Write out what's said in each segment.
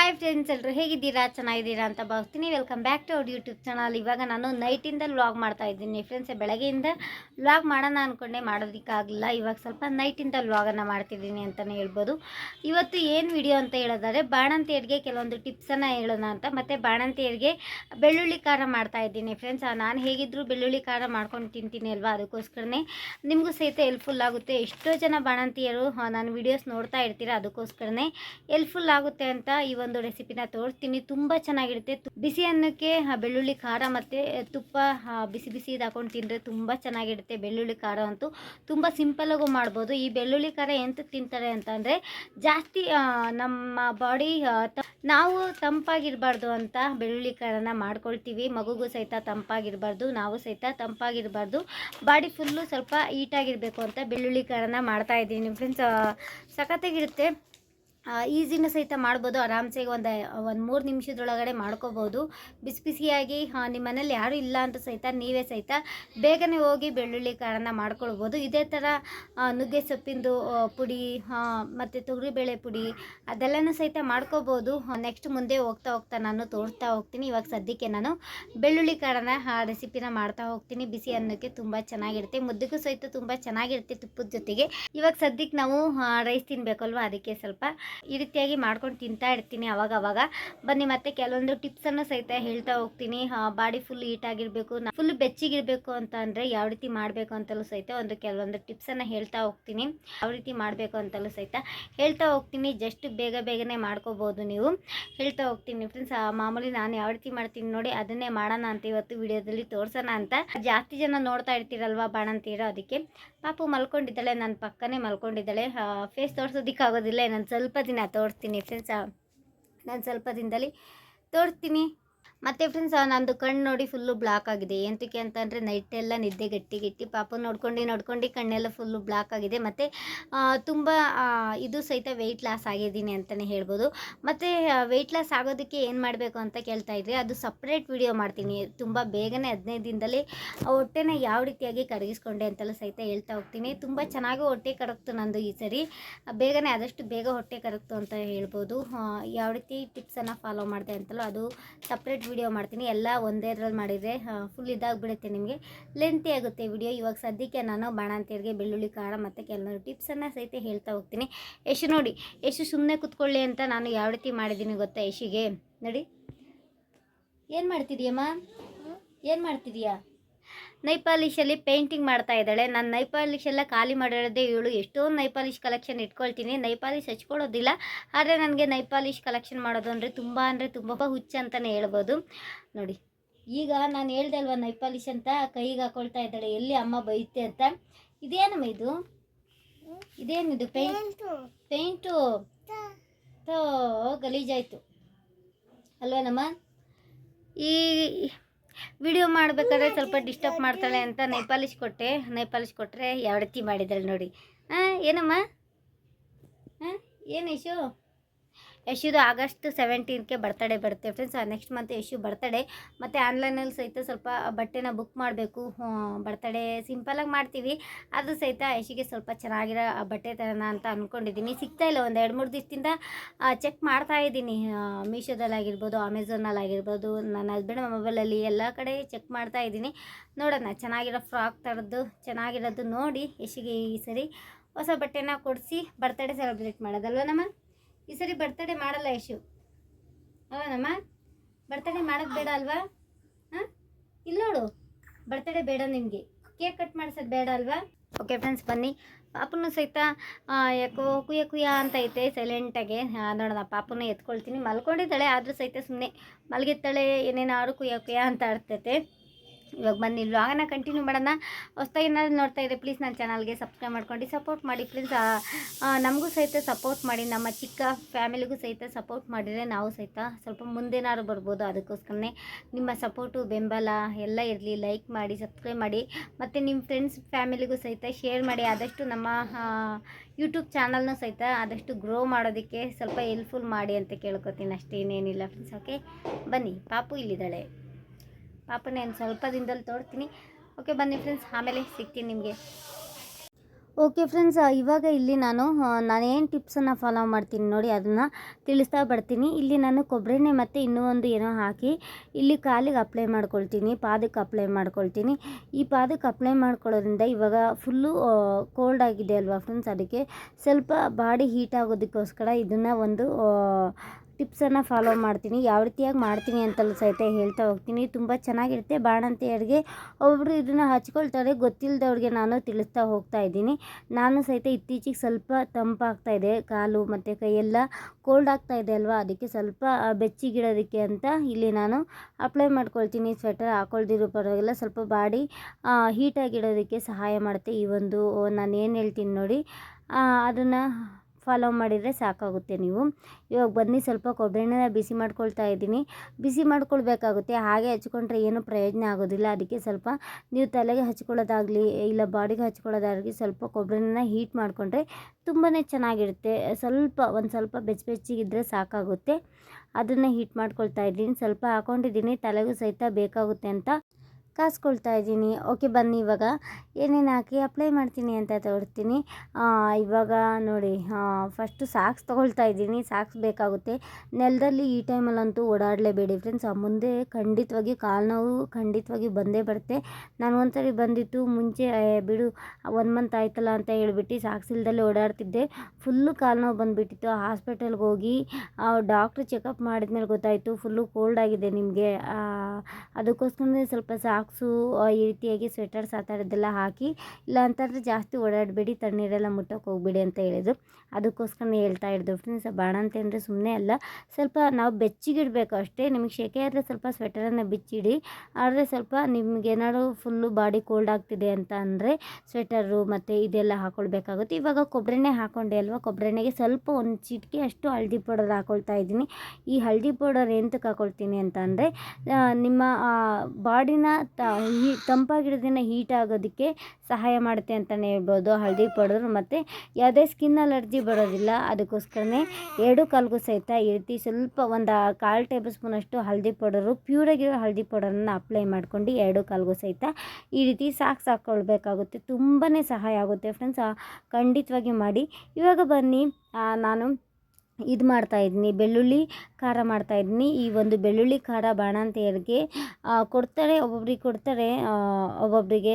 Hi friends ಎಲ್ಲರೂ ಹೇಗಿದ್ದೀರಾ? ಚೆನ್ನಾಗಿದ್ದೀರಾ ಅಂತ ಭಾವಿಸ್ತೀನಿ. ವೆಲ್ಕಮ್ ಬ್ಯಾಕ್ ಟು ಅವ್ರ ಯೂಟ್ಯೂಬ್ ಚಾನಲ್ ಇವಾಗ ನಾನು ನೈಟಿಂದ ವ್ಲಾಗ್ ಮಾಡ್ತಾ ಇದ್ದೀನಿ ಫ್ರೆಂಡ್ಸ್ ಬೆಳಗ್ಗೆಯಿಂದ ವ್ಲಾಗ್ ಮಾಡೋಣ ಅಂದ್ಕೊಂಡೆ ಮಾಡೋದಕ್ಕಾಗಲಿಲ್ಲ. ಇವಾಗ ಸ್ವಲ್ಪ ನೈಟಿಂದ ವ್ಲಾಗನ್ನು ಮಾಡ್ತಿದ್ದೀನಿ ಅಂತಲೇ ಹೇಳ್ಬೋದು. ಇವತ್ತು ಏನು ವಿಡಿಯೋ ಅಂತ ಹೇಳೋದಾದ್ರೆ, ಬಾಣಂತಿಯರಿಗೆ ಕೆಲವೊಂದು ಟಿಪ್ಸನ್ನು ಹೇಳೋಣ ಅಂತ. ಮತ್ತು ಬಾಣಂತಿಯರಿಗೆ ಬೆಳ್ಳುಳ್ಳಿ ಖಾರ ಮಾಡ್ತಾ ಇದ್ದೀನಿ ಫ್ರೆಂಡ್ಸ್ ನಾನು ಹೇಗಿದ್ದರೂ ಬೆಳ್ಳುಳ್ಳಿ ಖಾರ ಮಾಡ್ಕೊಂಡು ತಿಂತೀನಿ ಅಲ್ವಾ? ಅದಕ್ಕೋಸ್ಕರನೇ ನಿಮಗೂ ಸಹಿತ ಹೆಲ್ಪ್ಫುಲ್ ಆಗುತ್ತೆ. ಎಷ್ಟೋ ಜನ ಬಾಣಂತಿಯರು ನಾನು ವಿಡಿಯೋಸ್ ನೋಡ್ತಾ ಇರ್ತೀರ? ಅದಕ್ಕೋಸ್ಕರನೇ ಹೆಲ್ಪ್ಫುಲ್ ಆಗುತ್ತೆ ಅಂತ ಈ ಒಂದು ರೆಸಿಪಿನ ತೋರಿಸ್ತೀನಿ. ತುಂಬ ಚೆನ್ನಾಗಿರುತ್ತೆ. ಬಿಸಿ ಅನ್ನಕ್ಕೆ ಬೆಳ್ಳುಳ್ಳಿ ಖಾರ ಮತ್ತು ತುಪ್ಪ ಬಿಸಿ ಬಿಸಿ ಬಿಸಿ ಹಾಕೊಂಡು ತಿಂದರೆ ತುಂಬ ಚೆನ್ನಾಗಿರುತ್ತೆ ಬೆಳ್ಳುಳ್ಳಿ ಖಾರ ಅಂತೂ. ತುಂಬ ಸಿಂಪಲಾಗೂ ಮಾಡ್ಬೋದು. ಈ ಬೆಳ್ಳುಳ್ಳಿ ಖಾರ ಎಂತ ತಿಂತಾರೆ ಅಂತಂದರೆ ಜಾಸ್ತಿ ನಮ್ಮ ಬಾಡಿ ನಾವು ತಂಪಾಗಿರಬಾರ್ದು ಅಂತ ಬೆಳ್ಳುಳ್ಳಿ ಖಾರನ ಮಾಡ್ಕೊಳ್ತೀವಿ. ಮಗುಗೂ ಸಹಿತ ತಂಪಾಗಿರಬಾರ್ದು, ನಾವು ಸಹಿತ ತಂಪಾಗಿರಬಾರ್ದು. ಬಾಡಿ ಫುಲ್ಲು ಸ್ವಲ್ಪ ಹೀಟಾಗಿರಬೇಕು ಅಂತ ಬೆಳ್ಳುಳ್ಳಿ ಖಾರನ ಮಾಡ್ತಾ ಇದ್ದೀನಿ. ಫ್ರೆಂಡ್ಸ್ ಸಖತ್ತಾಗಿರುತ್ತೆ. ಈಸಿನೂ ಸಹಿತ ಮಾಡ್ಬೋದು. ಆರಾಮ್ಸೆ ಒಂದು ಒಂದು ಮೂರು ನಿಮಿಷದೊಳಗಡೆ ಮಾಡ್ಕೋಬೋದು. ಬಿಸಿ ಬಿಸಿಯಾಗಿ ನಿಮ್ಮ ಮನೇಲಿ ಯಾರೂ ಇಲ್ಲ ಅಂತ ಸಹಿತ, ನೀವೇ ಸಹಿತ ಬೇಗನೆ ಹೋಗಿ ಬೆಳ್ಳುಳ್ಳಿ ಕಾರನ್ನ ಮಾಡ್ಕೊಳ್ಬೋದು. ಇದೇ ಥರ ನುಗ್ಗೆ ಸೊಪ್ಪಿಂದು ಪುಡಿ ಮತ್ತು ತೊಗರಿಬೇಳೆ ಪುಡಿ ಅದೆಲ್ಲನೂ ಸಹಿತ ಮಾಡ್ಕೋಬೋದು. ನೆಕ್ಸ್ಟ್ ಮುಂದೆ ಹೋಗ್ತಾ ಹೋಗ್ತಾ ನಾನು ತೋರಿಸ್ತಾ ಹೋಗ್ತೀನಿ. ಇವಾಗ ಸದ್ಯಕ್ಕೆ ನಾನು ಬೆಳ್ಳುಳ್ಳಿ ಕಾರನ್ನ, ಆ ರೆಸಿಪಿನ ಮಾಡ್ತಾ ಹೋಗ್ತೀನಿ. ಬಿಸಿ ಅನ್ನಕ್ಕೆ ತುಂಬ ಚೆನ್ನಾಗಿರುತ್ತೆ. ಮುದ್ದೆಗೂ ಸಹಿತ ತುಂಬ ಚೆನ್ನಾಗಿರುತ್ತೆ ತುಪ್ಪದ ಜೊತೆಗೆ. ಇವಾಗ ಸದ್ಯಕ್ಕೆ ನಾವು ರೈಸ್ ತಿನ್ನಬೇಕಲ್ವ ಅದಕ್ಕೆ ಸ್ವಲ್ಪ ಈ ರೀತಿಯಾಗಿ ಮಾಡ್ಕೊಂಡು ತಿಂತಾ ಇರ್ತೀನಿ ಅವಾಗ ಅವಾಗ. ಬನ್ನಿ ಮತ್ತೆ ಕೆಲವೊಂದು ಟಿಪ್ಸನ್ನು ಸಹಿತ ಹೇಳ್ತಾ ಹೋಗ್ತೀನಿ. ಬಾಡಿ ಫುಲ್ ಹೀಟ್ ಆಗಿರಬೇಕು ಫುಲ್ ಬೆಚ್ಚಿಗಿರಬೇಕು ಅಂತ ಅಂದರೆ ಯಾವ ರೀತಿ ಮಾಡಬೇಕು ಅಂತಲೂ ಸಹಿತ ಒಂದು ಕೆಲವೊಂದು ಟಿಪ್ಸನ್ನು ಹೇಳ್ತಾ ಹೋಗ್ತೀನಿ. ಯಾವ ರೀತಿ ಮಾಡಬೇಕು ಅಂತಲೂ ಸಹಿತ ಹೇಳ್ತಾ ಹೋಗ್ತೀನಿ. ಜಸ್ಟ್ ಬೇಗ ಬೇಗನೆ ಮಾಡ್ಕೋಬೋದು ನೀವು. ಹೇಳ್ತಾ ಹೋಗ್ತೀನಿ ಫ್ರೆಂಡ್ಸ್ ಮಾಮೂಲಿ ನಾನು ಯಾವ ರೀತಿ ಮಾಡ್ತೀನಿ ನೋಡಿ, ಅದನ್ನೇ ಮಾಡೋಣ ಅಂತ ಇವತ್ತು ವಿಡಿಯೋದಲ್ಲಿ ತೋರ್ಸೋಣ ಅಂತ. ಜಾಸ್ತಿ ಜನ ನೋಡ್ತಾ ಇರ್ತೀರಲ್ವಾ ಬಾಣಂತೀರ ಅದಕ್ಕೆ. ಪಾಪು ಮಲ್ಕೊಂಡಿದ್ದಾಳೆ ನನ್ನ ಪಕ್ಕನೇ ಮಲ್ಕೊಂಡಿದ್ದಾಳೆ. ಫೇಸ್ ತೋರ್ಸೋದಕ್ಕಾಗೋದಿಲ್ಲ ನಾನು ಸ್ವಲ್ಪ ದಿನ ತೋರಿಸ್ತೀನಿ ಫ್ರೆಂಡ್ಸ್ ನಾನು ಸ್ವಲ್ಪ ದಿನದಲ್ಲಿ ತೋರಿಸ್ತೀನಿ ಮತ್ತು ಫ್ರೆಂಡ್ಸ್ ನಂದು ಕಣ್ಣು ನೋಡಿ ಫುಲ್ಲು ಬ್ಲಾಕ್ ಆಗಿದೆ. ಎಂತಕ್ಕೆ ಅಂತಂದರೆ ನೈಟೆಲ್ಲ ನಿದ್ದೆ ಗಟ್ಟಿ ಗಟ್ಟಿ, ಪಾಪ ನೋಡ್ಕೊಂಡು ನೋಡ್ಕೊಂಡು ಕಣ್ಣೆಲ್ಲ ಫುಲ್ಲು ಬ್ಲಾಕ್ ಆಗಿದೆ. ಮತ್ತು ತುಂಬ ಇದು ಸಹಿತ ವೆಯ್ಟ್ ಲಾಸ್ ಆಗಿದ್ದೀನಿ ಅಂತಲೇ ಹೇಳ್ಬೋದು. ಮತ್ತು ವೆಯ್ಟ್ ಲಾಸ್ ಆಗೋದಕ್ಕೆ ಏನು ಮಾಡಬೇಕು ಅಂತ ಕೇಳ್ತಾ ಇದ್ರಿ? ಅದು ಸಪ್ರೇಟ್ ವಿಡಿಯೋ ಮಾಡ್ತೀನಿ. ತುಂಬ ಬೇಗನೆ ಹದಿನೈದು ದಿನದಲ್ಲಿ ಹೊಟ್ಟೆನ ಯಾವ ರೀತಿಯಾಗಿ ಕರಗಿಸ್ಕೊಂಡೆ ಅಂತೆಲ್ಲ ಸಹಿತ ಹೇಳ್ತಾ ಹೋಗ್ತೀನಿ. ತುಂಬ ಚೆನ್ನಾಗಿ ಹೊಟ್ಟೆ ಕರಗ್ತು ನಂದು ಈ ಸರಿ. ಬೇಗನೆ ಆದಷ್ಟು ಬೇಗ ಹೊಟ್ಟೆ ಕರಗ್ತು ಅಂತ ಹೇಳ್ಬೋದು. ಯಾವ ರೀತಿ ಟಿಪ್ಸನ್ನು ಫಾಲೋ ಮಾಡಿದೆ ಅಂತಲೂ ಅದು ಸಪ್ರೇಟ್ ವಿಡಿಯೋ ಮಾಡ್ತೀನಿ. ಎಲ್ಲ ಒಂದೇ ಇದ್ರಲ್ಲಿ ಮಾಡಿದರೆ ಫುಲ್ ಇದಾಗಿಬಿಡುತ್ತೆ ನಿಮಗೆ. ಲೆಂತಿ ಆಗುತ್ತೆ ವಿಡಿಯೋ ಇವಾಗ ಸದ್ಯಕ್ಕೆ ನಾನು ಬಾಣಂತಿಯರಿಗೆ ಬೆಳ್ಳುಳ್ಳಿ, ಖಾರ ಮತ್ತು ಕೆಲವೊಂದು ಟಿಪ್ಸನ್ನು ಸಹಿತ ಹೇಳ್ತಾ ಹೋಗ್ತೀನಿ. ಯಶು ನೋಡಿ, ಯಶು ಸುಮ್ಮನೆ ಕೂತ್ಕೊಳ್ಳಿ ಅಂತ ನಾನು ಯಾವ ರೀತಿ ಮಾಡಿದ್ದೀನಿ ಗೊತ್ತಾ ಯಶಿಗೆ? ನೋಡಿ. ಏನು ಮಾಡ್ತಿದೀಯಮ್ಮ? ಏನು ಮಾಡ್ತಿದ್ಯಾ? ನೈಪಾಲಿಶಲ್ಲಿ ಪೇಂಟಿಂಗ್ ಮಾಡ್ತಾ ಇದ್ದಾಳೆ. ನಾನು ನೈಪಾಲಿಶ್ ಎಲ್ಲ ಖಾಲಿ ಮಾಡಿರೋದೇ ಇವಳು. ಎಷ್ಟೊಂದು ನೈಪಾಲಿಶ್ ಕಲೆಕ್ಷನ್ ಇಟ್ಕೊಳ್ತೀನಿ. ನೈಪಾಲಿಶ್ ಹಚ್ಕೊಳ್ಳೋದಿಲ್ಲ. ಆದರೆ ನನಗೆ ನೈಪಾಲಿಶ್ ಕಲೆಕ್ಷನ್ ಮಾಡೋದು ಅಂದರೆ ತುಂಬ ಅಂದರೆ ತುಂಬ ಹುಚ್ಚು ಅಂತಲೇ ಹೇಳ್ಬೋದು. ನೋಡಿ, ಈಗ ನಾನು ಹೇಳ್ದೆ ಅಲ್ವಾ ನೈಪಾಲಿಶ್ ಅಂತ ಕೈಗೆ ಹಾಕೊಳ್ತಾ ಇದ್ದಾಳೆ. ಎಲ್ಲಿ ಅಮ್ಮ ಬೈತೆ ಅಂತ. ಇದೇನಮ್ಮ ಇದು? ಇದೇನಿದು ಪೇಂಟ್ ಪೇಂಟು? ತೋ ಗಲೀಜಾಯಿತು. ಅಲ್ವೇನಮ್ಮ? ಈ ವಿಡಿಯೋ ಮಾಡಬೇಕಾದ್ರೆ ಸ್ವಲ್ಪ ಡಿಸ್ಟರ್ಬ್ ಮಾಡ್ತಾಳೆ ಅಂತ ನೈಪಾಲಿಶ್ ಕೊಟ್ಟೆ. ನೈಪಾಲಿಶ್ ಕೊಟ್ಟರೆ ಯಾವ ರೀತಿ ಮಾಡಿದ್ದಾಳೆ ನೋಡಿ. ಹಾಂ ಏನಮ್ಮ? ಹಾಂ ಏನು ಯಶು ಯಶುದು ಆಗಸ್ಟ್ ಸೆವೆಂಟೀನ್ಗೆ ಬರ್ತಡೇ ಬರುತ್ತೆ friends next month Yashu birthday ಮತ್ತು ಆನ್ಲೈನಲ್ಲಿ ಸಹಿತ ಸ್ವಲ್ಪ ಬಟ್ಟೆನ ಬುಕ್ ಮಾಡಬೇಕು. ಬರ್ತಡೇ ಸಿಂಪಲಾಗಿ ಮಾಡ್ತೀವಿ. ಅದು ಸಹಿತ ಯಶಿಗೆ ಸ್ವಲ್ಪ ಚೆನ್ನಾಗಿರೋ ಬಟ್ಟೆ ತರೋಣ ಅಂತ ಅಂದ್ಕೊಂಡಿದ್ದೀನಿ ಸಿಗ್ತಾ ಇಲ್ಲ, ಒಂದು ಎರಡು ಮೂರು ದಿವಸದಿಂದ ಚೆಕ್ ಮಾಡ್ತಾ ಇದ್ದೀನಿ ಮೀಶೋದಲ್ಲಾಗಿರ್ಬೋದು ಅಮೆಝೋನಲ್ಲಾಗಿರ್ಬೋದು ನನ್ನ ಹಸ್ಬೆಂಡ್ ಮೊಬೈಲಲ್ಲಿ ಎಲ್ಲ ಕಡೆ ಚೆಕ್ ಮಾಡ್ತಾ ಇದ್ದೀನಿ ನೋಡೋಣ, ಚೆನ್ನಾಗಿರೋ ಫ್ರಾಕ್ ಥರದ್ದು ಚೆನ್ನಾಗಿರೋದು ನೋಡಿ ಯಶಿಗೆ ಈ ಸರಿ ಹೊಸ ಬಟ್ಟೆನ ಕೊಡಿಸಿ ಬರ್ತಡೇ ಸೆಲೆಬ್ರೇಟ್ ಮಾಡೋದಲ್ವ ನಮ್ಮ? ಈ ಸರಿ ಬರ್ತಡೇ ಮಾಡಲ್ಲ ಯಶು. ಅಲ್ವನಮ್ಮ ಬರ್ತಡೇ ಮಾಡೋದು ಬೇಡ ಅಲ್ವಾ? ಹಾಂ? ಇಲ್ಲ ನೋಡು. ಬರ್ತಡೇ ಬೇಡ ನಿಮಗೆ. ಕೇಕ್ ಕಟ್ ಮಾಡಿಸೋದು ಬೇಡ ಅಲ್ವಾ? ಓಕೆ ಫ್ರೆಂಡ್ಸ್ ಬನ್ನಿ. ಪಾಪನು ಸಹಿತ ಯಾಕೋ ಕುಯ್ಯ ಕುಯ್ಯ ಅಂತ ಐತೆ ಸೈಲೆಂಟಾಗಿ ನೋಡೋಣ, ಪಾಪನ ಎತ್ಕೊಳ್ತೀನಿ. ಮಲ್ಕೊಂಡಿದ್ದಾಳೆ, ಆದರೂ ಸಹಿತ ಸುಮ್ಮನೆ ಮಲಗಿರ್ತಾಳೆ ಏನೇನಾದ್ರು ಕುಯ್ಯ ಕುಯ್ಯ ಅಂತ ಆಡ್ತೈತೆ ಇವಾಗ ಬನ್ನಿ. ವ್ಲಾಗನ್ನ ಕಂಟಿನ್ಯೂ ಮಾಡೋಣ. ಹೊಸ್ದಾಗಿ ಏನಾದರೂ ನೋಡ್ತಾ ಇದ್ದರೆ ಪ್ಲೀಸ್ ನನ್ನ ಚಾನಲ್ಗೆ ಸಬ್ಸ್ಕ್ರೈಬ್ ಮಾಡ್ಕೊಂಡು ಸಪೋರ್ಟ್ ಮಾಡಿ. ಪ್ಲೀಸ್ ನಮಗೂ ಸಹಿತ ಸಪೋರ್ಟ್ ಮಾಡಿ. ನಮ್ಮ ಚಿಕ್ಕ ಫ್ಯಾಮಿಲಿಗೂ ಸಹಿತ ಸಪೋರ್ಟ್ ಮಾಡಿದರೆ ನಾವು ಸಹಿತ ಸ್ವಲ್ಪ ಮುಂದೇನಾದ್ರು ಬರ್ಬೋದು. ಅದಕ್ಕೋಸ್ಕರನೇ ನಿಮ್ಮ ಸಪೋರ್ಟು ಬೆಂಬಲ ಎಲ್ಲ ಇರಲಿ. ಲೈಕ್ ಮಾಡಿ ಸಬ್ಸ್ಕ್ರೈಬ್ ಮಾಡಿ. ಮತ್ತು ನಿಮ್ಮ ಫ್ರೆಂಡ್ಸ್ ಫ್ಯಾಮಿಲಿಗೂ ಸಹಿತ ಶೇರ್ ಮಾಡಿ. ಆದಷ್ಟು ನಮ್ಮ ಯೂಟ್ಯೂಬ್ ಚಾನಲ್ನೂ ಸಹಿತ ಆದಷ್ಟು ಗ್ರೋ ಮಾಡೋದಕ್ಕೆ ಸ್ವಲ್ಪ ಹೆಲ್ಪ್ಫುಲ್ ಮಾಡಿ ಅಂತ ಕೇಳ್ಕೊತೀನಿ. ಅಷ್ಟೇ ಇನ್ನೇನಿಲ್ಲ ಫ್ರೆಂಡ್ಸ್ ಓಕೆ ಬನ್ನಿ. ಪಾಪು ಇಲ್ಲಿದ್ದಾಳೆ. ಪಾಪನೇ ನಾನು ಸ್ವಲ್ಪ ದಿನದಲ್ಲಿ ತೋರ್ತೀನಿ ಓಕೆ ಬನ್ನಿ ಫ್ರೆಂಡ್ಸ್ ಆಮೇಲೆ ಸಿಗ್ತೀನಿ ನಿಮಗೆ. ಓಕೆ ಫ್ರೆಂಡ್ಸ್ ಇವಾಗ ಇಲ್ಲಿ ನಾನು ನಾನೇನು ಟಿಪ್ಸನ್ನು ಫಾಲೋ ಮಾಡ್ತೀನಿ ನೋಡಿ, ಅದನ್ನು ತಿಳಿಸ್ತಾ ಬರ್ತೀನಿ. ಇಲ್ಲಿ ನಾನು ಕೊಬ್ಬರಿ ಎಣ್ಣೆ ಮತ್ತು ಇನ್ನೂ ಒಂದು ಏನೋ ಹಾಕಿ, ಇಲ್ಲಿ ಕಾಲಿಗೆ ಅಪ್ಲೈ ಮಾಡ್ಕೊಳ್ತೀನಿ, ಪಾದಕ್ಕೆ ಅಪ್ಲೈ ಮಾಡ್ಕೊಳ್ತೀನಿ. ಈ ಪಾದಕ್ಕೆ ಅಪ್ಲೈ ಮಾಡ್ಕೊಳ್ಳೋದ್ರಿಂದ ಇವಾಗ ಫುಲ್ಲು ಕೋಲ್ಡ್ ಆಗಿದೆ ಅಲ್ವಾ ಫ್ರೆಂಡ್ಸ್ ಅದಕ್ಕೆ ಸ್ವಲ್ಪ ಬಾಡಿ ಹೀಟ್ ಆಗೋದಕ್ಕೋಸ್ಕರ ಇದನ್ನು ಒಂದು ಟಿಪ್ಸನ್ನು ಫಾಲೋ ಮಾಡ್ತೀನಿ, ಯಾವ ರೀತಿಯಾಗಿ ಮಾಡ್ತೀನಿ ಅಂತಲೂ ಸಹಿತ ಹೇಳ್ತಾ ಹೋಗ್ತೀನಿ. ತುಂಬ ಚೆನ್ನಾಗಿರುತ್ತೆ. ಬಾಣಂತಿಯರಿಗೆ ಒಬ್ಬರು ಇದನ್ನು ಹಚ್ಕೊಳ್ತಾರೆ ಗೊತ್ತಿಲ್ಲದವ್ರಿಗೆ ನಾನು ತಿಳಿಸ್ತಾ ಹೋಗ್ತಾ ಇದ್ದೀನಿ. ನಾನು ಸಹಿತ ಇತ್ತೀಚೆಗೆ ಸ್ವಲ್ಪ ತಂಪಾಗ್ತಾ ಇದೆ, ಕಾಲು ಮತ್ತು ಕೈಯೆಲ್ಲ ಕೋಲ್ಡ್ ಆಗ್ತಾ ಇದೆ ಅಲ್ವಾ? ಅದಕ್ಕೆ ಸ್ವಲ್ಪ ಬೆಚ್ಚಿಗಿಡೋದಕ್ಕೆ ಅಂತ ಇಲ್ಲಿ ನಾನು ಅಪ್ಲೈ ಮಾಡ್ಕೊಳ್ತೀನಿ. ಸ್ವೆಟರ್ ಹಾಕೊಳ್ದಿರೋ ಪರವಾಗಿಲ್ಲ, ಸ್ವಲ್ಪ ಬಾಡಿ ಹೀಟಾಗಿಡೋದಕ್ಕೆ ಸಹಾಯ ಮಾಡುತ್ತೆ ಈ ಒಂದು ನಾನು ಏನು ಹೇಳ್ತೀನಿ ನೋಡಿ. ಅದನ್ನು ಫಾಲೋ ಮಾಡಿದರೆ ಸಾಕಾಗುತ್ತೆ ನೀವು. ಇವಾಗ ಬನ್ನಿ, ಸ್ವಲ್ಪ ಕೊಬ್ಬರಿ ಎಣ್ಣೆನ ಬಿಸಿ ಮಾಡ್ಕೊಳ್ತಾ ಇದ್ದೀನಿ. ಬಿಸಿ ಮಾಡ್ಕೊಳ್ಬೇಕಾಗುತ್ತೆ. ಹಾಗೆ ಹಚ್ಕೊಂಡ್ರೆ ಏನೂ ಪ್ರಯೋಜನ ಆಗೋದಿಲ್ಲ. ಅದಕ್ಕೆ ಸ್ವಲ್ಪ ನೀವು ತಲೆಗೆ ಹಚ್ಕೊಳ್ಳೋದಾಗಲಿ, ಇಲ್ಲ ಬಾಡಿಗೆ ಹಚ್ಕೊಳ್ಳೋದಾಗಲಿ ಸ್ವಲ್ಪ ಕೊಬ್ಬರಿ ಎಣ್ಣೆನ ಹೀಟ್ ಮಾಡಿಕೊಂಡ್ರೆ ತುಂಬಾ ಚೆನ್ನಾಗಿರುತ್ತೆ. ಸ್ವಲ್ಪ, ಒಂದು ಸ್ವಲ್ಪ ಬೆಚ್ಚ ಬೆಚ್ಚಗಿದ್ರೆ ಸಾಕಾಗುತ್ತೆ. ಅದನ್ನು ಹೀಟ್ ಮಾಡ್ಕೊಳ್ತಾ ಇದ್ದೀನಿ. ಸ್ವಲ್ಪ ಹಾಕೊಂಡಿದ್ದೀನಿ. ತಲೆಗೂ ಸಹಿತ ಬೇಕಾಗುತ್ತೆ ಅಂತ. ಕಾಸ್ಕೊಳ್ತಾ ಇದ್ದೀನಿ. ಓಕೆ, ಬನ್ನಿ ಇವಾಗ. ಏನೇನು ಹಾಕಿ ಅಪ್ಲೈ ಮಾಡ್ತೀನಿ ಅಂತ ತೋರಿಸ್ತೀನಿ. ಇವಾಗ ನೋಡಿ ಫಸ್ಟು ಸಾಕ್ಸ್ ತೊಗೊಳ್ತಾ ಇದ್ದೀನಿ. ಸಾಕ್ಸ್ ಬೇಕಾಗುತ್ತೆ. ನೆಲದಲ್ಲಿ ಈ ಟೈಮಲ್ಲಂತೂ ಓಡಾಡಲೇಬೇಡಿ ಫ್ರೆಂಡ್ಸ್ ಮುಂದೆ ಖಂಡಿತವಾಗಿ ಕಾಲುನೋವು ಖಂಡಿತವಾಗಿ ಬಂದೇ ಬರುತ್ತೆ. ನಾನು ಒಂದ್ಸರಿ ಬಂದಿತ್ತು ಮುಂಚೆ ಬಿಡು ಒನ್ ಮಂತ್ ಆಯ್ತಲ್ಲ ಅಂತ ಹೇಳ್ಬಿಟ್ಟು ಸಾಕ್ಸ್ ಇಲ್ದಲ್ಲೇ ಓಡಾಡ್ತಿದ್ದೆ. ಫುಲ್ಲು ಕಾಲುನೋವು ಬಂದುಬಿಟ್ಟಿತ್ತು. ಹಾಸ್ಪಿಟಲ್ಗೆ ಹೋಗಿ ಡಾಕ್ಟ್ರ್ ಚೆಕಪ್ ಮಾಡಿದ್ಮೇಲೆ ಗೊತ್ತಾಯಿತು. ಫುಲ್ಲು ಕೋಲ್ಡ್ ಆಗಿದೆ ನಿಮಗೆ. ಅದಕ್ಕೋಸ್ಕರ ಸ್ವಲ್ಪ ಸಾಕ್ಸು ಈ ರೀತಿಯಾಗಿ ಸ್ವೆಟರ್ಸ್ ಆ ಥರದ್ದೆಲ್ಲ ಹಾಕಿ, ಇಲ್ಲ ಅಂತಂದರೆ ಜಾಸ್ತಿ ಓಡಾಡಬೇಡಿ, ತಣ್ಣೀರೆಲ್ಲ ಮುಟ್ಟೋಕೆ ಹೋಗ್ಬೇಡಿ ಅಂತ ಹೇಳಿದ್ರು. ಅದಕ್ಕೋಸ್ಕರ ಹೇಳ್ತಾ ಇದ್ದು ಫ್ರೆಂಡ್ಸ್ ಬಾಣಂತಿ ಅಂದರೆ ಸುಮ್ಮನೆ ಅಲ್ಲ, ಸ್ವಲ್ಪ ನಾವು ಬೆಚ್ಚಿಗಿಡಬೇಕು ಅಷ್ಟೇ, ನಿಮಗೆ ಶೆಕೆ ಆದರೆ ಸ್ವಲ್ಪ ಸ್ವೆಟರನ್ನು ಬಿಚ್ಚಿಡಿ, ಆದರೆ ಸ್ವಲ್ಪ ನಿಮಗೇನಾದ್ರು ಫುಲ್ಲು ಬಾಡಿ ಕೋಲ್ಡ್ ಆಗ್ತಿದೆ ಅಂತ ಅಂದರೆ ಸ್ವೆಟರು ಮತ್ತು ಇದೆಲ್ಲ ಹಾಕ್ಕೊಳ್ಬೇಕಾಗುತ್ತೆ ಇವಾಗ ಕೊಬ್ಬರೆಣ್ಣೆ ಹಾಕ್ಕೊಂಡೆ ಅಲ್ವಾ ಕೊಬ್ಬರೆಣ್ಣೆಗೆ ಸ್ವಲ್ಪ ಒಂದು ಚಿಟಿಕೆ ಅಷ್ಟು ಹಳದಿ ಪೌಡರ್ ಹಾಕ್ಕೊಳ್ತಾ ಇದ್ದೀನಿ. ಈ ಹಳದಿ ಪೌಡರ್ ಎಂತಕ್ಕೆ ಹಾಕ್ಕೊಳ್ತೀನಿ ಅಂತ ಅಂದರೆ ನಿಮ್ಮ ಬಾಡಿನ ತ ಹೀ ಹೀಟ್ ಆಗೋದಕ್ಕೆ ಸಹಾಯ ಮಾಡುತ್ತೆ ಅಂತಲೇ ಹೇಳ್ಬೋದು. ಹಳದಿ ಪೌಡರ್ ಮತ್ತು ಯಾವುದೇ ಸ್ಕಿನ್ ಅಲರ್ಜಿ ಬರೋದಿಲ್ಲ. ಅದಕ್ಕೋಸ್ಕರನೇ ಎರಡು ಕಾಲ್ಗೂ ಸಹಿತ ಈ ರೀತಿ ಸ್ವಲ್ಪ ಒಂದು ಕಾಲು ಟೇಬಲ್ ಸ್ಪೂನಷ್ಟು ಹಳದಿ ಪೌಡರು ಪ್ಯೂರಾಗಿರೋ ಹಳದಿ ಪೌಡರನ್ನು ಅಪ್ಲೈ ಮಾಡ್ಕೊಂಡು ಎರಡು ಕಾಲ್ಗೂ ಸಹಿತ ಈ ರೀತಿ ಸಾಕ್ಸ್ ಹಾಕ್ಕೊಳ್ಬೇಕಾಗುತ್ತೆ ತುಂಬಾ ಸಹಾಯ ಆಗುತ್ತೆ. ಫ್ರೆಂಡ್ಸ್ ಖಂಡಿತವಾಗಿ ಮಾಡಿ. ಇವಾಗ ಬನ್ನಿ. ನಾನು ಇದು ಮಾಡ್ತಾಯಿದ್ದೀನಿ ಬೆಳ್ಳುಳ್ಳಿ ಖಾರ ಮಾಡ್ತಾಯಿದ್ದೀನಿ ಈ ಒಂದು ಬೆಳ್ಳುಳ್ಳಿ ಖಾರ ಬಾಣಂತಿಯರಿಗೆ ಕೊಡ್ತಾರೆ, ಒಬ್ಬೊಬ್ರಿಗೆ ಕೊಡ್ತಾರೆ ಒಬ್ಬೊಬ್ಬರಿಗೆ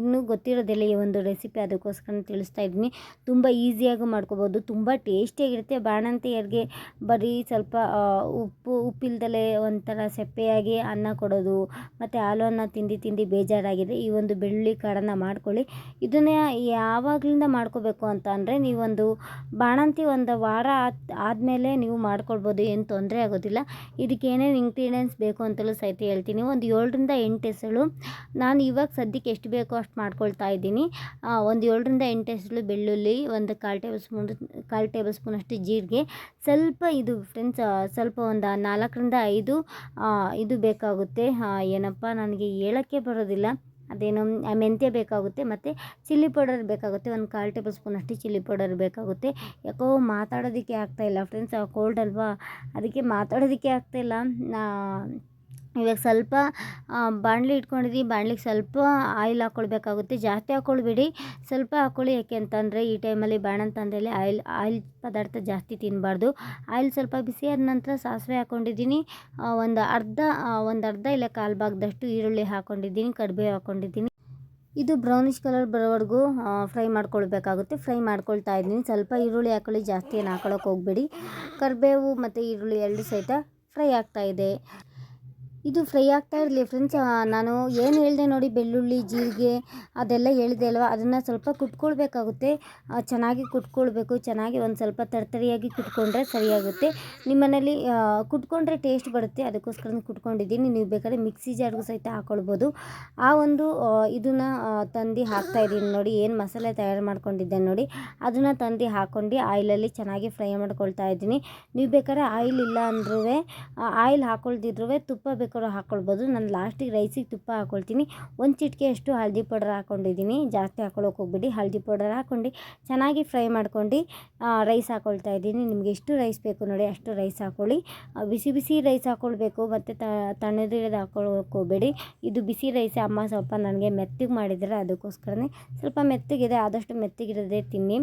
ಇನ್ನೂ ಗೊತ್ತಿರೋದಿಲ್ಲ ಈ ಒಂದು ರೆಸಿಪಿ ಅದಕ್ಕೋಸ್ಕರ ತಿಳಿಸ್ತಾ ಇದ್ದೀನಿ ತುಂಬ ಈಸಿಯಾಗಿ ಮಾಡ್ಕೋಬೋದು. ತುಂಬ ಟೇಸ್ಟಿಯಾಗಿರುತ್ತೆ ಬಾಣಂತಿಯರಿಗೆ ಬರೀ ಸ್ವಲ್ಪ ಉಪ್ಪು, ಉಪ್ಪಿಲ್ದಲೇ ಒಂಥರ ಸಪ್ಪೆಯಾಗಿ ಅನ್ನ ಕೊಡೋದು, ಮತ್ತು ಹಾಲು, ಅನ್ನ ತಿಂದು ತಿಂದು ಬೇಜಾರಾಗಿದೆ. ಈ ಒಂದು ಬೆಳ್ಳುಳ್ಳಿ ಖಾರನ ಮಾಡ್ಕೊಳ್ಳಿ. ಇದನ್ನ ಯಾವಾಗಲಿಂದ ಮಾಡ್ಕೋಬೇಕು ಅಂತ ಅಂದರೆ ನೀವೊಂದು ಬಾಣಂತಿ ಒಂದು ವಾರ ಆದಮೇಲೆ ನೀವು ಮಾಡ್ಕೊಳ್ಬೋದು, ಏನು ತೊಂದರೆ ಆಗೋದಿಲ್ಲ. ಇದಕ್ಕೆ ಏನೇನು ಇಂಗ್ರೀಡಿಯೆಂಟ್ಸ್ ಬೇಕು ಅಂತಲೂ ಸಹಿತ ಹೇಳ್ತೀನಿ. ಒಂದು ಏಳರಿಂದ ಎಂಟು ಹೆಸಳು. ನಾನು ಇವಾಗ ಸದ್ಯಕ್ಕೆ ಎಷ್ಟು ಬೇಕೋ ಅಷ್ಟು ಮಾಡ್ಕೊಳ್ತಾ ಇದ್ದೀನಿ. ಒಂದು ಏಳರಿಂದ ಎಂಟು ಹೆಸಳು ಬೆಳ್ಳುಳ್ಳಿ, ಒಂದು ಕಾಲು ಟೇಬಲ್ ಸ್ಪೂನ್, ಕಾಲು ಟೇಬಲ್ ಸ್ಪೂನಷ್ಟು ಜೀರಿಗೆ. ಸ್ವಲ್ಪ ಇದು ಫ್ರೆಂಡ್ಸ್ ಸ್ವಲ್ಪ ಒಂದು ನಾಲ್ಕರಿಂದ ಐದು ಇದು ಬೇಕಾಗುತ್ತೆ. ಏನಪ್ಪ, ನನಗೆ ಹೇಳೋಕ್ಕೆ ಬರೋದಿಲ್ಲ. ಅದೇನು ಮೆಂತ್ಯ ಬೇಕಾಗುತ್ತೆ, ಮತ್ತು ಚಿಲ್ಲಿ ಪೌಡರ್ ಬೇಕಾಗುತ್ತೆ, ಒಂದು ಕಾಲು ಟೇಬಲ್ ಸ್ಪೂನ್ ಅಷ್ಟು ಚಿಲ್ಲಿ ಪೌಡರ್ ಬೇಕಾಗುತ್ತೆ. ಯಾಕೋ ಮಾತಾಡೋದಕ್ಕೆ ಆಗ್ತಾಯಿಲ್ಲ ಫ್ರೆಂಡ್ಸ್ ಕೋಲ್ಡ್ ಅಲ್ವಾ? ಅದಕ್ಕೆ ಮಾತಾಡೋದಕ್ಕೆ ಆಗ್ತಾಯಿಲ್ಲ ಇವಾಗ ಸ್ವಲ್ಪ ಬಾಣಲಿ ಇಟ್ಕೊಂಡಿದ್ದೀವಿ ಬಾಣಲಿಗೆ ಸ್ವಲ್ಪ ಆಯಿಲ್ ಹಾಕ್ಕೊಳ್ಬೇಕಾಗುತ್ತೆ ಜಾಸ್ತಿ ಹಾಕ್ಕೊಳ್ಬೇಡಿ ಸ್ವಲ್ಪ ಹಾಕ್ಕೊಳ್ಳಿ ಯಾಕೆ ಅಂತಂದರೆ ಈ ಟೈಮಲ್ಲಿ ಬಾಣಂತಂದ್ರಲ್ಲಿ ಆಯಿಲ್ ಆಯಿಲ್ ಪದಾರ್ಥ ಜಾಸ್ತಿ ತಿನ್ನಬಾರ್ದು ಆಯಿಲ್ ಸ್ವಲ್ಪ ಬಿಸಿ ಆದ ನಂತರ ಸಾಸಿವೆ ಹಾಕ್ಕೊಂಡಿದ್ದೀನಿ ಒಂದು ಅರ್ಧ ಒಂದು ಅರ್ಧ ಇಲ್ಲ ಕಾಲು ಭಾಗದಷ್ಟು ಈರುಳ್ಳಿ ಹಾಕ್ಕೊಂಡಿದ್ದೀನಿ ಕಡಿಬೇವು ಹಾಕ್ಕೊಂಡಿದ್ದೀನಿ ಇದು ಬ್ರೌನಿಷ್ ಕಲರ್ ಬರೋವರೆಗೂ ಫ್ರೈ ಮಾಡ್ಕೊಳ್ಬೇಕಾಗುತ್ತೆ. ಫ್ರೈ ಮಾಡ್ಕೊಳ್ತಾ ಇದ್ದೀನಿ. ಸ್ವಲ್ಪ ಈರುಳ್ಳಿ ಹಾಕೊಳ್ಳಿ. ಜಾಸ್ತಿ ಏನು ಹಾಕೊಳ್ಳೋಕೆ ಹೋಗಬೇಡಿ. ಕರಿಬೇವು ಮತ್ತು ಈರುಳ್ಳಿ ಎರಡು ಸಹಿತ ಫ್ರೈ ಆಗ್ತಾಯಿದೆ ಇದು ಫ್ರೈ ಆಗ್ತಾ ಇರಲಿ ಫ್ರೆಂಡ್ಸ್. ನಾನು ಏನು ಹೇಳಿದೆ ನೋಡಿ, ಬೆಳ್ಳುಳ್ಳಿ, ಜೀರಿಗೆ ಅದೆಲ್ಲ ಹೇಳಿದೆ ಅಲ್ವಾ? ಅದನ್ನು ಸ್ವಲ್ಪ ಕುಟ್ಕೊಳ್ಬೇಕಾಗುತ್ತೆ. ಚೆನ್ನಾಗಿ ಕುಟ್ಕೊಳ್ಬೇಕು. ಚೆನ್ನಾಗಿ ಒಂದು ಸ್ವಲ್ಪ ತರ್ತರಿಯಾಗಿ ಕುಟ್ಕೊಂಡ್ರೆ ಸರಿಯಾಗುತ್ತೆ. ನಿಮ್ಮ ಮನೇಲಿ ಕುಟ್ಕೊಂಡ್ರೆ ಟೇಸ್ಟ್ ಬರುತ್ತೆ. ಅದಕ್ಕೋಸ್ಕರ ಕುಟ್ಕೊಂಡಿದ್ದೀನಿ. ನೀವು ಬೇಕಾದ್ರೆ ಮಿಕ್ಸಿ ಜಾರ್ಗೂ ಸಹಿತ ಹಾಕ್ಕೊಳ್ಬೋದು ಆ ಒಂದು ಇದನ್ನು ತಂದು ಹಾಕ್ತಾಯಿದ್ದೀನಿ ನೋಡಿ. ಏನು ಮಸಾಲೆ ತಯಾರು ಮಾಡ್ಕೊಂಡಿದ್ದೆ ನೋಡಿ. ಅದನ್ನು ತಂದು ಹಾಕ್ಕೊಂಡು ಆಯಿಲಲ್ಲಿ ಚೆನ್ನಾಗಿ ಫ್ರೈ ಮಾಡ್ಕೊಳ್ತಾ ಇದ್ದೀನಿ. ನೀವು ಬೇಕಾದ್ರೆ ಆಯಿಲ್ ಇಲ್ಲ ಅಂದ್ರೂ ಆಯಿಲ್ ಹಾಕೊಳ್ದಿದ್ರೂ ತುಪ್ಪ ಬೇಕು ಬೇಕಾದ್ರೂ ಹಾಕ್ಕೊಳ್ಬೋದು ನಾನು ಲಾಸ್ಟಿಗೆ ರೈಸಿಗೆ ತುಪ್ಪ ಹಾಕ್ಕೊಳ್ತೀನಿ ಒಂದು ಚಿಟಿಕೆಯಷ್ಟು ಹಳದಿ ಪೌಡರ್ ಹಾಕ್ಕೊಂಡಿದ್ದೀನಿ ಜಾಸ್ತಿ ಹಾಕ್ಕೊಳ್ಳೋಕೆ ಹೋಗ್ಬೇಡಿ. ಹಳದಿ ಪೌಡರ್ ಹಾಕ್ಕೊಂಡು ಚೆನ್ನಾಗಿ ಫ್ರೈ ಮಾಡ್ಕೊಂಡು ರೈಸ್ ಹಾಕ್ಕೊಳ್ತಾ ಇದ್ದೀನಿ. ನಿಮ್ಗೆ ಎಷ್ಟು ರೈಸ್ ಬೇಕು ನೋಡಿ ಅಷ್ಟು ರೈಸ್ ಹಾಕ್ಕೊಳ್ಳಿ ಬಿಸಿ ಬಿಸಿ ರೈಸ್ ಹಾಕ್ಕೊಳ್ಬೇಕು ಮತ್ತು ತಣ್ಣದಿರೋದು ಹಾಕ್ಕೊಳ್ಳೋಕೆ ಹೋಗಬೇಡಿ. ಇದು ಬಿಸಿ ರೈಸ್. ಅಮ್ಮ ಸ್ವಲ್ಪ ನನಗೆ ಮೆತ್ತಗೆ ಮಾಡಿದ್ರೆ. ಅದಕ್ಕೋಸ್ಕರನೇ ಸ್ವಲ್ಪ ಮೆತ್ತಗಿದೆ. ಆದಷ್ಟು ಮೆತ್ತಗಿರೋದೇ ತಿನ್ನಿ.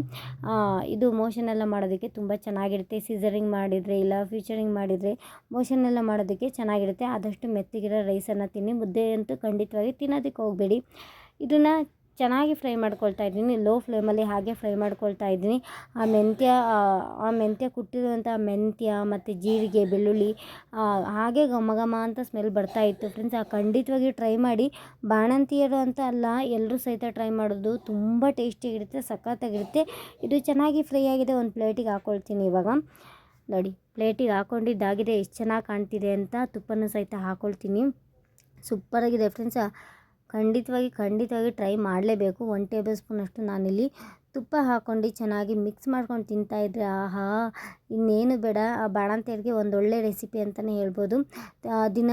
ಇದು ಮೋಷನ್ ಎಲ್ಲ ಮಾಡೋದಕ್ಕೆ ತುಂಬ ಚೆನ್ನಾಗಿರುತ್ತೆ. ಸೀಸರಿಂಗ್ ಮಾಡಿದರೆ ಇಲ್ಲ ಫ್ಯೂಚರಿಂಗ್ ಮಾಡಿದರೆ ಮೋಷನ್ ಎಲ್ಲ ಮಾಡೋದಕ್ಕೆ ಚೆನ್ನಾಗಿರುತ್ತೆ. ಆದಷ್ಟು ಮೆತ್ತಗಿರೋ ರೈಸನ್ನು ತಿನ್ನಿ. ಮುದ್ದೆ ಅಂತೂ ಖಂಡಿತವಾಗಿ ತಿನ್ನೋದಕ್ಕೆ ಹೋಗಬೇಡಿ. ಇದನ್ನು ಚೆನ್ನಾಗಿ ಫ್ರೈ ಮಾಡ್ಕೊಳ್ತಾ ಇದ್ದೀನಿ. ಲೋ ಫ್ಲೇಮಲ್ಲಿ ಹಾಗೆ ಫ್ರೈ ಮಾಡ್ಕೊಳ್ತಾ ಇದ್ದೀನಿ. ಆ ಮೆಂತ್ಯ ಆ ಮೆಂತ್ಯ ಕುಟ್ಟಿರುವಂಥ ಮೆಂತ್ಯ ಮತ್ತು ಜೀರಿಗೆ, ಬೆಳ್ಳುಳ್ಳಿ ಹಾಗೆ ಘಮ ಘಮ ಅಂತ ಸ್ಮೆಲ್ ಬರ್ತಾ ಇತ್ತು. ಫ್ರೆಂಡ್ಸ್ ಆ ಖಂಡಿತವಾಗಿ ಟ್ರೈ ಮಾಡಿ. ಬಾಣಂತಿಯರು ಅಂತ ಅಲ್ಲ ಎಲ್ಲರೂ ಸಹಿತ ಟ್ರೈ ಮಾಡೋದು ತುಂಬ ಟೇಸ್ಟಿಯಾಗಿರುತ್ತೆ ಸಖತ್ತಾಗಿರುತ್ತೆ. ಇದು ಚೆನ್ನಾಗಿ ಫ್ರೈ ಆಗಿದೆ. ಒಂದು ಪ್ಲೇಟಿಗೆ ಹಾಕ್ಕೊಳ್ತೀನಿ ಇವಾಗ. ನೋಡಿ, ಪ್ಲೇಟಿಗೆ ಹಾಕ್ಕೊಂಡಿದ್ದಾಗಿದೆ ಎಷ್ಟು ಚೆನ್ನಾಗಿ ಕಾಣ್ತಿದೆ ಅಂತ ತುಪ್ಪನೂ ಸಹಿತ ಹಾಕ್ಕೊಳ್ತೀನಿ ಸೂಪರಾಗಿದೆ ಫ್ರೆಂಡ್ಸ್. ಖಂಡಿತವಾಗಿ ಖಂಡಿತವಾಗಿ ಟ್ರೈ ಮಾಡಲೇಬೇಕು. ಒನ್ ಟೇಬಲ್ ಸ್ಪೂನಷ್ಟು ನಾನಿಲ್ಲಿ ತುಪ್ಪ ಹಾಕ್ಕೊಂಡು ಚೆನ್ನಾಗಿ ಮಿಕ್ಸ್ ಮಾಡ್ಕೊಂಡು ತಿಂತಾಯಿದ್ರೆ ಆಹಾ, ಇನ್ನೇನು ಬೇಡ. ಆ ಬಾಣಂತಿಯರಿಗೆ ಒಂದೊಳ್ಳೆ ರೆಸಿಪಿ ಅಂತಲೇ ಹೇಳ್ಬೋದು. ದಿನ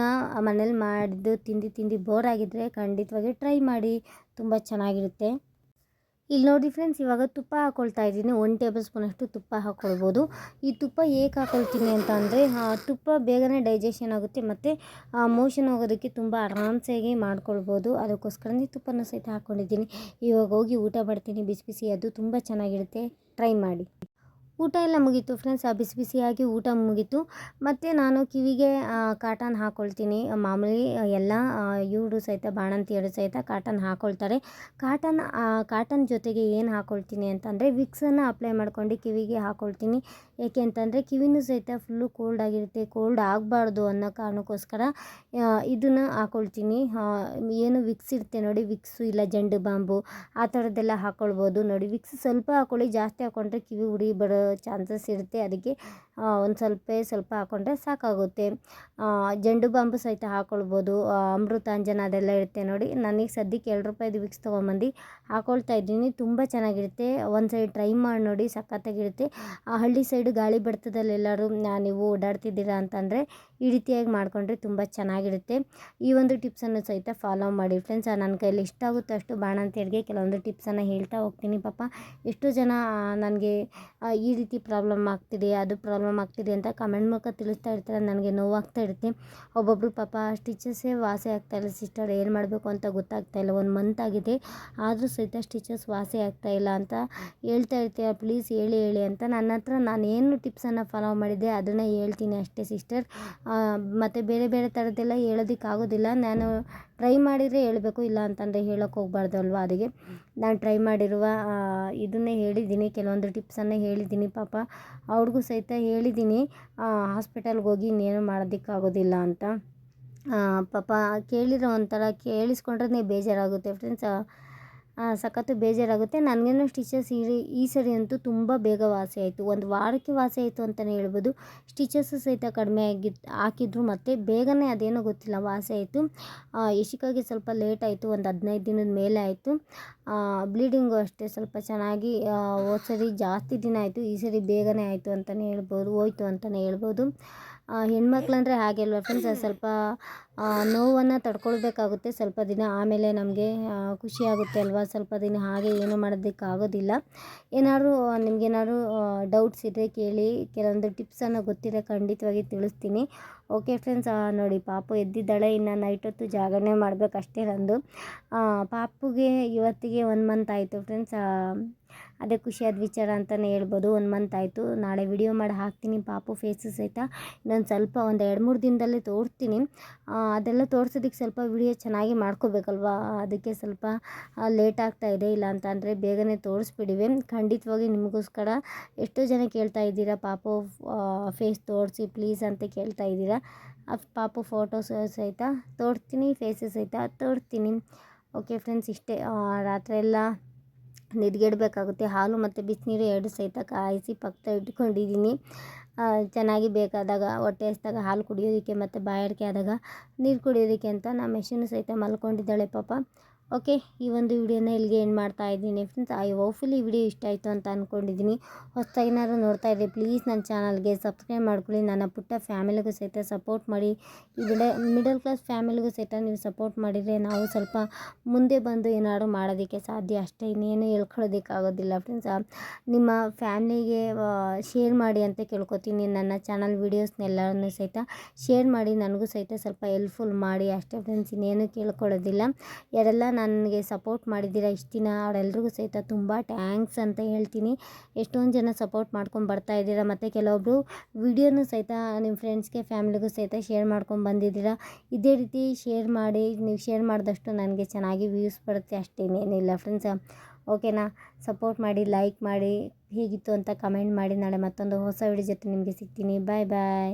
ಮನೇಲಿ ಮಾಡಿದ್ದು ತಿಂದು ತಿಂದು ಬೋರ್ ಆಗಿದ್ದರೆ ಖಂಡಿತವಾಗಿ ಟ್ರೈ ಮಾಡಿ. ತುಂಬ ಚೆನ್ನಾಗಿರುತ್ತೆ. ಇಲ್ಲಿ ನೋಡಿ ಫ್ರೆಂಡ್ಸ್ ಇವಾಗ ತುಪ್ಪ ಹಾಕ್ಕೊಳ್ತಾ ಇದ್ದೀನಿ. ಒನ್ ಟೇಬಲ್ ಸ್ಪೂನಷ್ಟು ತುಪ್ಪ ಹಾಕ್ಕೊಳ್ಬೋದು ಈ ತುಪ್ಪ ಏಕೆ ಹಾಕ್ಕೊಳ್ತೀನಿ ಅಂತ ಅಂದರೆ ತುಪ್ಪ ಬೇಗನೆ ಡೈಜೆಷನ್ ಆಗುತ್ತೆ ಮತ್ತು ಮೋಷನ್ ಹೋಗೋದಕ್ಕೆ ತುಂಬ ಆರಾಮ್ಸಾಗಿ ಮಾಡ್ಕೊಳ್ಬೋದು. ಅದಕ್ಕೋಸ್ಕರನೇ ತುಪ್ಪನ ಸಹಿತ ಹಾಕ್ಕೊಂಡಿದ್ದೀನಿ ಇವಾಗ ಹೋಗಿ ಊಟ ಮಾಡ್ತೀನಿ, ಬಿಸಿ ಬಿಸಿ. ಅದು ತುಂಬ ಚೆನ್ನಾಗಿರುತ್ತೆ. ಟ್ರೈ ಮಾಡಿ. ಊಟ ಎಲ್ಲ ಮುಗೀತು ಫ್ರೆಂಡ್ಸ್ ಆ ಬಿಸಿ ಬಿಸಿಯಾಗಿ ಊಟ ಮುಗೀತು. ಮತ್ತು ನಾನು ಕಿವಿಗೆ ಕಾಟನ್ ಹಾಕ್ಕೊಳ್ತೀನಿ ಮಾಮೂಲಿ ಎಲ್ಲ ಇವರು ಸಹಿತ, ಬಾಣಂತಿಯರು ಸಹಿತ ಕಾಟನ್ ಹಾಕ್ಕೊಳ್ತಾರೆ ಕಾಟನ್ ಕಾಟನ್ ಜೊತೆಗೆ ಏನು ಹಾಕ್ಕೊಳ್ತೀನಿ ಅಂತಂದರೆ ವಿಕ್ಸನ್ನು ಅಪ್ಲೈ ಮಾಡ್ಕೊಂಡು ಕಿವಿಗೆ ಹಾಕ್ಕೊಳ್ತೀನಿ ಏಕೆ ಅಂತಂದರೆ, ಕಿವಿನೂ ಸಹಿತ ಫುಲ್ಲು ಕೋಲ್ಡ್ ಆಗಿರುತ್ತೆ ಕೋಲ್ಡ್ ಆಗಬಾರ್ದು ಅನ್ನೋ ಕಾರಣಕ್ಕೋಸ್ಕರ ಇದನ್ನು ಹಾಕ್ಕೊಳ್ತೀನಿ ಏನು ವಿಕ್ಸ್ ಇರುತ್ತೆ ನೋಡಿ ವಿಕ್ಸು ಇಲ್ಲ ಜಂಡು ಬಾಂಬು, ಆ ಥರದ್ದೆಲ್ಲ ಹಾಕ್ಕೊಳ್ಬೋದು ನೋಡಿ ವಿಕ್ಸ್ ಸ್ವಲ್ಪ ಹಾಕ್ಕೊಳ್ಳಿ ಜಾಸ್ತಿ ಹಾಕ್ಕೊಂಡ್ರೆ ಕಿವಿ ಉಡಿ ಬರೋ ಚಾನ್ಸಸ್ ಇರುತ್ತೆ ಅದಕ್ಕೆ ಒಂದು ಸ್ವಲ್ಪ ಸ್ವಲ್ಪ ಹಾಕ್ಕೊಂಡ್ರೆ ಸಾಕಾಗುತ್ತೆ. ಜಂಡು ಬಾಂಬು ಸಹಿತ ಹಾಕ್ಕೊಳ್ಬೋದು ಅಮೃತಾಂಜನ ಅದೆಲ್ಲ ಇರುತ್ತೆ ನೋಡಿ. ನನಗೆ ಸದ್ಯಕ್ಕೆ ಎರಡು ರೂಪಾಯಿದು ವಿಕ್ಸ್ ತೊಗೊಂಬಂದು ಹಾಕ್ಕೊಳ್ತಾ ಇದ್ದೀನಿ. ತುಂಬ ಚೆನ್ನಾಗಿರುತ್ತೆ. ಒಂದು ಸೈಡ್ ಟ್ರೈ ಮಾಡಿ ನೋಡಿ, ಸಖತ್ತಾಗಿರುತ್ತೆ. ಆ ಹಳ್ಳಿ ಸೈಡು ಗಾಳಿ ಬಡ್ತದಲ್ಲಿ ಎಲ್ಲರೂ ನೀವು ಓಡಾಡ್ತಿದ್ದೀರಾ ಅಂತಂದರೆ ಈ ರೀತಿಯಾಗಿ ಮಾಡಿಕೊಂಡ್ರೆ ತುಂಬ ಚೆನ್ನಾಗಿರುತ್ತೆ. ಈ ಒಂದು ಟಿಪ್ಸನ್ನು ಸಹಿತ ಫಾಲೋ ಮಾಡಿ. ಫ್ರೆಂಡ್ಸ್ ನನ್ನ ಕೈಯಲ್ಲಿ ಇಷ್ಟಾಗುತ್ತೆ ಅಷ್ಟು ಬಾಣಂತಿಯರಿಗೆ ಕೆಲವೊಂದು ಟಿಪ್ಸನ್ನು ಹೇಳ್ತಾ ಹೋಗ್ತೀನಿ ಪಾಪ. ಎಷ್ಟೋ ಜನ ನನಗೆ ಈ ರೀತಿ ಪ್ರಾಬ್ಲಮ್ ಆಗ್ತಿದೆ, ಅದು ಪ್ರಾಬ್ಲಮ್ ಆಗ್ತಿದೆ ಅಂತ ಕಮೆಂಟ್ ಮೂಲಕ ತಿಳಿಸ್ತಾ ಇರ್ತಾರೆ, ನನಗೆ ನೋವಾಗ್ತಾ ಇರುತ್ತೆ. ಒಬ್ಬೊಬ್ಬರು ಪಾಪ ಸ್ಟಿಚಸ್ಸೇ ವಾಸಿ ಆಗ್ತಾ ಇಲ್ಲ ಸಿಸ್ಟರ್ ಏನು ಮಾಡಬೇಕು ಅಂತ ಗೊತ್ತಾಗ್ತಾ ಇಲ್ಲ, ಒಂದು ಮಂತ್ ಆಗಿದೆ, ಆದರೂ ಸಹಿತ ಸ್ಟಿಚಸ್ ವಾಸಿ ಆಗ್ತಾ ಇಲ್ಲ ಅಂತ ಹೇಳ್ತಾ ಇರ್ತೀಯ ಪ್ಲೀಸ್ ಹೇಳಿ ಹೇಳಿ ಅಂತ ನನ್ನ ಹತ್ರ ನಾನು ಏನು ಟಿಪ್ಸನ್ನು ಫಾಲೋ ಮಾಡಿದ್ದೆ ಅದನ್ನು ಹೇಳ್ತೀನಿ ಅಷ್ಟೇ ಸಿಸ್ಟರ್ ಮತ್ತು ಬೇರೆ ಬೇರೆ ಥರದ್ದೆಲ್ಲ ಹೇಳೋದಕ್ಕಾಗೋದಿಲ್ಲ, ನಾನು ಟ್ರೈ ಮಾಡಿದರೆ ಹೇಳಬೇಕು, ಇಲ್ಲ ಅಂತಂದರೆ ಹೇಳೋಕೆ ಹೋಗ್ಬಾರ್ದು ಅಲ್ವಾ ಅದಕ್ಕೆ ನಾನು ಟ್ರೈ ಮಾಡಿರುವ ಇದನ್ನೇ ಹೇಳಿದ್ದೀನಿ, ಕೆಲವೊಂದು ಟಿಪ್ಸನ್ನು ಹೇಳಿದ್ದೀನಿ ಪಾಪ. ಅವ್ರಿಗೂ ಸಹಿತ ಹೇಳಿದ್ದೀನಿ ಹಾಸ್ಪಿಟಲ್ಗೆ ಹೋಗಿ ಇನ್ನೇನು ಮಾಡೋದಕ್ಕಾಗೋದಿಲ್ಲ ಅಂತ. ಪಾಪ ಕೇಳಿರೋ ಒಂಥರ ಕೇಳಿಸ್ಕೊಂಡ್ರೆ ಬೇಜಾರಾಗುತ್ತೆ ಫ್ರೆಂಡ್ಸ್ ಸಖತ್ತು ಬೇಜಾರಾಗುತ್ತೆ. ನನಗೇನು ಸ್ಟಿಚಸ್ ಈ ಈ ಸರಿ ಅಂತೂ ತುಂಬ ಬೇಗ ವಾಸಿ ಆಯಿತು. ಒಂದು ವಾರಕ್ಕೆ ವಾಸಿ ಆಯಿತು ಅಂತಲೇ ಹೇಳ್ಬೋದು. ಸ್ಟಿಚಸ್ಸು ಸಹಿತ ಕಡಿಮೆ ಆಗಿತ್ತು ಹಾಕಿದ್ರು ಮತ್ತು ಬೇಗನೆ ಅದೇನೋ ಗೊತ್ತಿಲ್ಲ, ವಾಸಿ ಆಯಿತು. ಯಶಿಕಾಗೆ ಸ್ವಲ್ಪ ಲೇಟ್ ಆಯಿತು, ಒಂದು ಹದಿನೈದು ದಿನದ ಮೇಲೆ ಆಯಿತು. ಬ್ಲೀಡಿಂಗು ಅಷ್ಟೇ ಸ್ವಲ್ಪ ಚೆನ್ನಾಗಿ ಹೋದ ಸರಿ ಜಾಸ್ತಿ ದಿನ ಆಯಿತು, ಈ ಸರಿ ಬೇಗನೆ ಆಯಿತು ಅಂತಲೇ ಹೇಳ್ಬೋದು, ಹೋಯ್ತು ಅಂತಲೇ ಹೇಳ್ಬೋದು. ಹೆಣ್ಮಕ್ಳಂದರೆ ಹಾಗೆ ಅಲ್ವಾ ಫ್ರೆಂಡ್ಸ್ ಸ್ವಲ್ಪ ನೋವನ್ನು ತಡ್ಕೊಳ್ಬೇಕಾಗುತ್ತೆ ಸ್ವಲ್ಪ ದಿನ. ಆಮೇಲೆ ನಮಗೆ ಖುಷಿಯಾಗುತ್ತೆ ಅಲ್ವಾ ಸ್ವಲ್ಪ ದಿನ? ಹಾಗೆ ಏನು ಮಾಡೋದಕ್ಕಾಗೋದಿಲ್ಲ. ಏನಾದರೂ ನಿಮಗೇನಾದ್ರು ಡೌಟ್ಸ್ ಇದ್ದರೆ ಕೇಳಿ. ಕೆಲವೊಂದು ಟಿಪ್ಸನ್ನು ಗೊತ್ತಿದೆ ಖಂಡಿತವಾಗಿ ತಿಳಿಸ್ತೀನಿ. ಓಕೆ ಫ್ರೆಂಡ್ಸ್ ನೋಡಿ ಪಾಪು ಎದ್ದಿದ್ದಾಳೆ. ಇನ್ನು ನೈಟ್ ಹೊತ್ತು ಜಾಗರಣೆ ಮಾಡಬೇಕಷ್ಟೇ ನಂದು. ಪಾಪುಗೆ ಇವತ್ತಿಗೆ ಒನ್ ಮಂತ್ ಆಯಿತು ಫ್ರೆಂಡ್ಸ್ ಅದೇ ಖುಷಿಯಾದ ವಿಚಾರ ಅಂತಲೇ ಹೇಳ್ಬೋದು. ಒಂದು ಮಂತ್ ಆಯಿತು. ನಾಳೆ ವಿಡಿಯೋ ಮಾಡಿ ಹಾಕ್ತೀನಿ. ಪಾಪು ಫೇಸಸ್ ಆಯಿತಾ? ಇನ್ನೊಂದು ಸ್ವಲ್ಪ ಒಂದು ಎರಡು ಮೂರು ದಿನದಲ್ಲೇ ತೋರಿಸ್ತೀನಿ. ಅದೆಲ್ಲ ತೋರ್ಸೋದಕ್ಕೆ ಸ್ವಲ್ಪ ವಿಡಿಯೋ ಚೆನ್ನಾಗಿ ಮಾಡ್ಕೋಬೇಕಲ್ವಾ? ಅದಕ್ಕೆ ಸ್ವಲ್ಪ ಲೇಟ್ ಆಗ್ತಾ ಇದೆ. ಇಲ್ಲ ಅಂತ ಅಂದರೆ ಬೇಗನೆ ತೋರಿಸ್ಬಿಡಿವೆ. ಖಂಡಿತವಾಗಿ ನಿಮಗೋಸ್ಕರ ಎಷ್ಟೋ ಜನ ಕೇಳ್ತಾ ಇದ್ದೀರಾ, ಪಾಪು ಫೇಸ್ ತೋರಿಸಿ ಪ್ಲೀಸ್ ಅಂತ ಕೇಳ್ತಾ ಇದ್ದೀರಾ? ಪಾಪು ಫೋಟೋಸ್ ಸಹಿತ ತೋರಿಸ್ತೀನಿ ಫೇಸಸ್ ಸಹಿತ ತೋರ್ತೀನಿ ಓಕೆ ಫ್ರೆಂಡ್ಸ್ ಇಷ್ಟೇ. ರಾತ್ರಿ ಎಲ್ಲ ನಿದ್ಗೆಡಬೇಕಾಗುತ್ತೆ. ಹಾಲು ಮತ್ತು ಬಿಸಿನೀರು ಎರಡು ಸಹಿತ ಕಾಯಿಸಿ ಪಕ್ಕ ಇಟ್ಕೊಂಡಿದ್ದೀನಿ. ಚೆನ್ನಾಗಿ ಬೇಕಾದಾಗ ಹೊಟ್ಟೆ ಹಸ್ದಾಗ ಹಾಲು ಕುಡಿಯೋದಕ್ಕೆ ಮತ್ತು ಬಾಯಾರಿಕೆ ಆದಾಗ ನೀರು ಕುಡಿಯೋದಕ್ಕೆ ಅಂತ ನಮ್ಮ ಮೆಷಿನು ಸಹಿತ ಮಲ್ಕೊಂಡಿದ್ದಾಳೆ ಪಾಪ. ಓಕೆ, ಈ ಒಂದು ವಿಡಿಯೋನ ಇಲ್ಲಿಗೆ ಏನು ಮಾಡ್ತಾ ಇದ್ದೀನಿ ಫ್ರೆಂಡ್ಸ್ ಐ ಹೋಪ್ಫುಲಿ ವಿಡಿಯೋ ಇಷ್ಟ ಆಯಿತು ಅಂತ ಅಂದ್ಕೊಂಡಿದ್ದೀನಿ ಏನಾದರೂ ನೋಡ್ತಾ ಇದ್ದೆ ಪ್ಲೀಸ್ ನನ್ನ ಚಾನಲ್ಗೆ ಸಬ್ಸ್ಕ್ರೈಬ್ ಮಾಡ್ಕೊಳ್ಳಿ. ನನ್ನ ಪುಟ್ಟ ಫ್ಯಾಮಿಲಿಗೂ ಸಹಿತ ಸಪೋರ್ಟ್ ಮಾಡಿ. ಈ ಬಿಡ ಮಿಡಲ್ ಕ್ಲಾಸ್ ಫ್ಯಾಮಿಲಿಗೂ ಸಹಿತ ನೀವು ಸಪೋರ್ಟ್ ಮಾಡಿದರೆ ನಾವು ಸ್ವಲ್ಪ ಮುಂದೆ ಬಂದು ಏನಾದರೂ ಮಾಡೋದಕ್ಕೆ ಸಾಧ್ಯ. ಅಷ್ಟೇ, ಇನ್ನೇನು ಹೇಳ್ಕೊಳ್ಳೋದಕ್ಕಾಗೋದಿಲ್ಲ ಫ್ರೆಂಡ್ಸ್ ನಿಮ್ಮ ಫ್ಯಾಮಿಲಿಗೆ ಶೇರ್ ಮಾಡಿ ಅಂತ ಕೇಳ್ಕೊತೀನಿ. ನನ್ನ ಚಾನಲ್ ವಿಡಿಯೋಸ್ನೆಲ್ಲರನ್ನೂ ಸಹಿತ ಶೇರ್ ಮಾಡಿ. ನನಗೂ ಸಹಿತ ಸ್ವಲ್ಪ ಹೆಲ್ಪ್ಫುಲ್ ಮಾಡಿ. ಅಷ್ಟೇ ಫ್ರೆಂಡ್ಸ್ ಇನ್ನೇನು ಕೇಳ್ಕೊಳ್ಳೋದಿಲ್ಲ. ಯಾರೆಲ್ಲ ನನಗೆ ಸಪೋರ್ಟ್ ಮಾಡಿದ್ದೀರಾ ಇಷ್ಟು ದಿನ? ಅವರೆಲ್ರಿಗೂ ಸಹಿತ ತುಂಬ ಟ್ಯಾಂಕ್ಸ್ ಅಂತ ಹೇಳ್ತೀನಿ. ಎಷ್ಟೊಂದು ಜನ ಸಪೋರ್ಟ್ ಮಾಡ್ಕೊಂಡು ಬರ್ತಾ ಇದ್ದೀರಾ? ಮತ್ತು ಕೆಲವೊಬ್ಬರು ವಿಡಿಯೋನು ಸಹಿತ ನಿಮ್ಮ ಫ್ರೆಂಡ್ಸ್ಗೆ ಫ್ಯಾಮಿಲಿಗೂ ಸಹಿತ ಶೇರ್ ಮಾಡ್ಕೊಂಡು ಬಂದಿದ್ದೀರಾ? ಇದೇ ರೀತಿ ಶೇರ್ ಮಾಡಿ, ನೀವು ಶೇರ್ ಮಾಡಿದಷ್ಟು ನನಗೆ ಚೆನ್ನಾಗಿ ವ್ಯೂಸ್ ಬರುತ್ತೆ ಅಷ್ಟೇನೇನಿಲ್ಲ ಫ್ರೆಂಡ್ಸ್ ಓಕೆನಾ ಸಪೋರ್ಟ್ ಮಾಡಿ ಲೈಕ್ ಮಾಡಿ, ಹೇಗಿತ್ತು ಅಂತ ಕಮೆಂಟ್ ಮಾಡಿ, ನಾಳೆ ಮತ್ತೊಂದು ಹೊಸ ವಿಡಿಯೋ ಜೊತೆ ನಿಮಗೆ ಸಿಗ್ತೀನಿ. ಬಾಯ್ ಬಾಯ್